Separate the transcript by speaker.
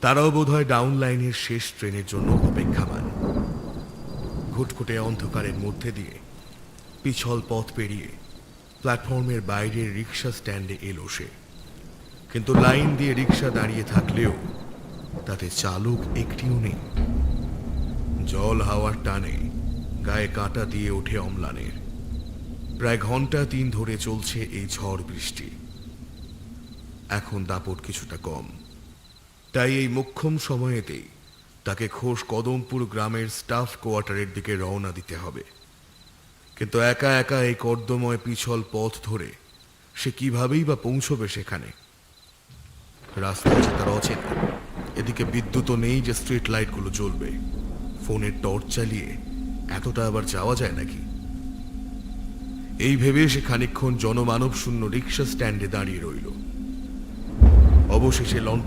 Speaker 1: তারাও বোধহয় ডাউন লাইনের শেষ ট্রেনের জন্য অপেক্ষামান। ঘুটঘুটে অন্ধকারের মধ্যে দিয়ে পিছল পথ পেরিয়ে প্ল্যাটফর্মের বাইরের রিক্সা স্ট্যান্ডে এলো সে। কিন্তু লাইন দিয়ে রিক্সা দাঁড়িয়ে থাকলেও তাতে চালক একটিও নেই। জল হাওয়ার টানে গায়ে কাঁটা দিয়ে ওঠে অম্লানের। প্রায় ঘণ্টা তিন ধরে চলছে এই ঝড় বৃষ্টি। এখন দাপট কিছুটা কম। তাই এই মোক্ষম সময়েতেই তাকে খোশ কদমপুর গ্রামের স্টাফ কোয়ার্টারের দিকে রওনা দিতে হবে। কিন্তু একা একা এই কর্দময় পিছল পথ ধরে সে কিভাবেই বা পৌঁছবে সেখানে? রাস্তা তার অচেনা। এদিকে বিদ্যুৎও নেই যে স্ট্রিট লাইটগুলো জ্বলবে। ফোনের টর্চ চালিয়ে এতটা আবার যাওয়া যায় নাকি? এই ভেবে সে খানিকক্ষণ জনমানব শূন্য রিক্সা স্ট্যান্ডে দাঁড়িয়ে রইল। অবশেষে লঞ্চ